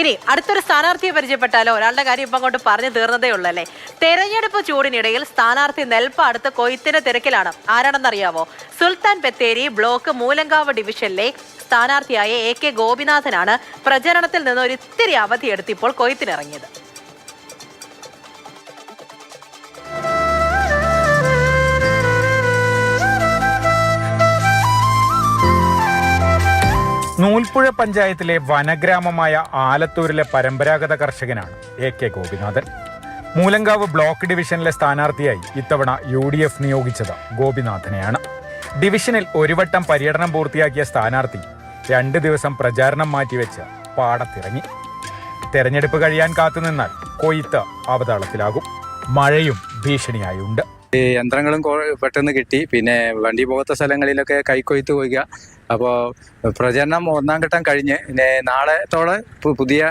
ഇനി അടുത്തൊരു സ്ഥാനാർത്ഥിയെ പരിചയപ്പെട്ടാലോ? ഒരാളുടെ കാര്യം ഇപ്പം അങ്ങോട്ട് പറഞ്ഞു തീർന്നതേ ഉള്ളല്ലേ. തെരഞ്ഞെടുപ്പ് ചൂടിനിടയിൽ സ്ഥാനാർത്ഥി നെൽപ്പ അടുത്ത കൊയ്ത്തിന്റെ തിരക്കിലാണ്. ആരാണെന്നറിയാവോ? സുൽത്താൻ ബത്തേരി ബ്ലോക്ക് മൂലങ്കാവ് ഡിവിഷനിലെ സ്ഥാനാർത്ഥിയായ എ കെ ഗോപിനാഥനാണ് പ്രചരണത്തിൽ നിന്ന് ഒരു ഇത്തിരി അവധിയെടുത്ത് ഇപ്പോൾ കൊയ്ത്തിനിറങ്ങിയത്. നൂൽപ്പുഴ പഞ്ചായത്തിലെ വനഗ്രാമമായ ആലത്തൂരിലെ പരമ്പരാഗത കർഷകനാണ് A K Gopinathan. Moolankavu block ഡിവിഷനിലെ സ്ഥാനാർത്ഥിയായി ഇത്തവണ യു ഡി എഫ് നിയോഗിച്ചത് ഗോപിനാഥനെയാണ്. ഡിവിഷനിൽ ഒരു വട്ടം പര്യടനം പൂർത്തിയാക്കിയ സ്ഥാനാർത്ഥി രണ്ട് ദിവസം പ്രചാരണം മാറ്റിവെച്ച് പാടത്തിറങ്ങി. തെരഞ്ഞെടുപ്പ് കഴിയാൻ കാത്തുനിന്നാൽ കൊയ്ത്ത് അവതാളത്തിലാകും. മഴയും ഭീഷണിയായുണ്ട്. ഈ യന്ത്രങ്ങളും പെട്ടെന്ന് കിട്ടി. പിന്നെ വണ്ടി പോകാത്ത സ്ഥലങ്ങളിലൊക്കെ കൈക്കൊയ്ത്ത് പോയിക്കുക അപ്പോൾ പ്രചരണം ഒന്നാം ഘട്ടം കഴിഞ്ഞ്. നാളത്തോടെ പുതിയ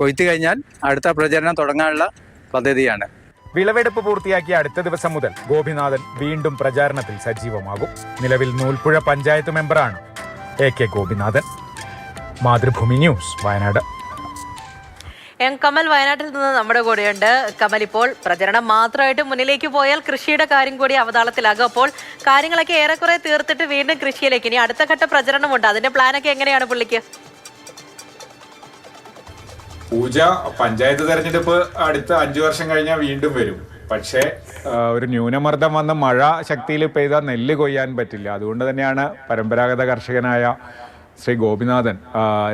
കൊയ്ത്ത് കഴിഞ്ഞാൽ അടുത്ത പ്രചരണം തുടങ്ങാനുള്ള പദ്ധതിയാണ്. വിളവെടുപ്പ് പൂർത്തിയാക്കിയ അടുത്ത ദിവസം മുതൽ ഗോപിനാഥൻ വീണ്ടും പ്രചാരണത്തിൽ സജീവമാകും. നിലവിൽ നൂൽപ്പുഴ പഞ്ചായത്ത് മെമ്പറാണ് A K Gopinathan. Mathrubhumi news Wayanad. M Kamal വയനാട്ടിൽ നിന്ന് നമ്മുടെ കൂടെയുണ്ട്. കമൽ ഇപ്പോൾ പ്രചരണം മാത്രമായിട്ട് മുന്നിലേക്ക് പോയാൽ കൃഷിയുടെ കാര്യം കൂടി അവതാളത്തിലാകും. അപ്പോൾ കാര്യങ്ങളൊക്കെ ഏറെക്കുറെ തീർത്തിട്ട് വീണ്ടും കൃഷിയിലേക്ക്. ഇനി അടുത്ത ഘട്ട പ്രചരണമുണ്ട്. അതിന്റെ പ്ലാനൊക്കെ എങ്ങനെയാണ് പുള്ളിക്ക്? പൂജ പഞ്ചായത്ത് തെരഞ്ഞെടുപ്പ് അടുത്ത അഞ്ചു വർഷം കഴിഞ്ഞാൽ വീണ്ടും വരും. പക്ഷേ ഒരു ന്യൂനമർദ്ദം വന്ന മഴ ശക്തിയിൽ പെയ്താൽ നെല്ല് കൊയ്യാൻ പറ്റില്ല. അതുകൊണ്ട് തന്നെയാണ് പരമ്പരാഗത കർഷകനായ ശ്രീ ഗോപിനാഥൻ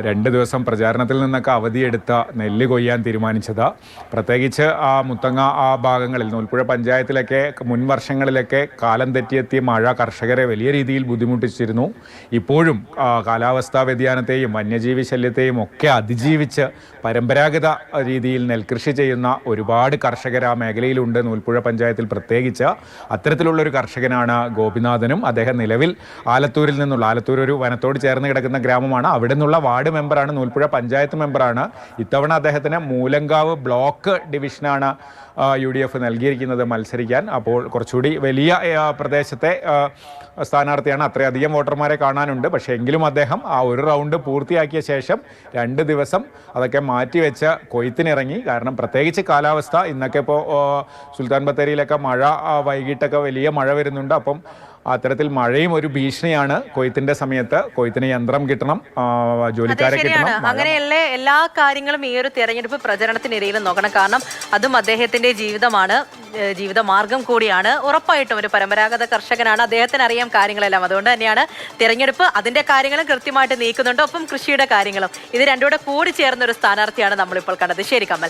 രണ്ട് ദിവസം പ്രചാരണത്തിൽ നിന്നൊക്കെ അവധിയെടുത്ത നെല്ല് കൊയ്യാൻ തീരുമാനിച്ചത്. പ്രത്യേകിച്ച് ആ മുത്തങ്ങ ആ ഭാഗങ്ങളിൽ നൂൽപ്പുഴ പഞ്ചായത്തിലൊക്കെ മുൻ വർഷങ്ങളിലൊക്കെ കാലം തെറ്റിയെത്തിയ മഴ കർഷകരെ വലിയ രീതിയിൽ ബുദ്ധിമുട്ടിച്ചിരുന്നു. ഇപ്പോഴും കാലാവസ്ഥാ വ്യതിയാനത്തെയും വന്യജീവി ശല്യത്തെയും ഒക്കെ അതിജീവിച്ച് പരമ്പരാഗത രീതിയിൽ നെൽകൃഷി ചെയ്യുന്ന ഒരുപാട് കർഷകർ ആ മേഖലയിലുണ്ട്. നൂൽപ്പുഴ പഞ്ചായത്തിൽ പ്രത്യേകിച്ച് അത്തരത്തിലുള്ള ഒരു കർഷകനാണ് ഗോപിനാഥനും. അദ്ദേഹം നിലവിൽ ആലത്തൂരിൽ നിന്നുള്ള ആലത്തൂർ ഒരു വനത്തോട് ചേർന്ന് കിടക്കുന്ന ഗ്രാമമാണ്. അവിടെ നിന്നുള്ള വാർഡ് മെമ്പറാണ് നൂൽപ്പുഴ പഞ്ചായത്ത് മെമ്പറാണ്. ഇത്തവണ അദ്ദേഹത്തിന് മൂലങ്കാവ് ബ്ലോക്ക് ഡിവിഷനാണ് യു ഡി എഫ് നൽകിയിരിക്കുന്നത് മത്സരിക്കാൻ. അപ്പോൾ കുറച്ചുകൂടി വലിയ പ്രദേശത്തെ സ്ഥാനാർത്ഥിയാണ് അത്രയധികം വോട്ടർമാരെ കാണാനുണ്ട്. പക്ഷേ എങ്കിലും അദ്ദേഹം ആ ഒരു റൗണ്ട് പൂർത്തിയാക്കിയ ശേഷം രണ്ട് ദിവസം അതൊക്കെ മാറ്റിവെച്ച് കൊയ്ത്തിനിറങ്ങി. കാരണം പ്രത്യേകിച്ച് കാലാവസ്ഥ ഇന്നൊക്കെ ഇപ്പോൾ സുൽത്താൻ ബത്തേരിയിലൊക്കെ മഴ വൈകിട്ടൊക്കെ വലിയ മഴ വരുന്നുണ്ട്. അപ്പം അത്തരത്തിൽ മഴയും ഒരു ഭീഷണിയാണ്. കൊയ്ത്തിന്റെ സമയത്ത് കൊയ്ത്തിന് യന്ത്രം കിട്ടണം. ജോലിക്കാരെ കിട്ടണം. അങ്ങനെയല്ലേ എല്ലാ കാര്യങ്ങളും ഈ ഒരു തെരഞ്ഞെടുപ്പ് പ്രചരണത്തിനിടയിൽ നോക്കണം. കാരണം അതും അദ്ദേഹത്തിന്റെ ജീവിതമാണ് ജീവിതമാർഗം ജീവിത മാർഗം കൂടിയാണ്. ഉറപ്പായിട്ടും ഒരു പരമ്പരാഗത കർഷകനാണ്. അദ്ദേഹത്തിന് അറിയാം കാര്യങ്ങളെല്ലാം. അതുകൊണ്ട് തന്നെയാണ് തിരഞ്ഞെടുപ്പ് അതിന്റെ കാര്യങ്ങളും കൃത്യമായിട്ട് നീക്കുന്നുണ്ട്. ഒപ്പം കൃഷിയുടെ കാര്യങ്ങളും. ഇത് രണ്ടുകൂടെ കൂടി ചേർന്ന ഒരു സ്ഥാനാർത്ഥിയാണ് നമ്മളിപ്പോൾ കണ്ടത്. ശരി കമൽ.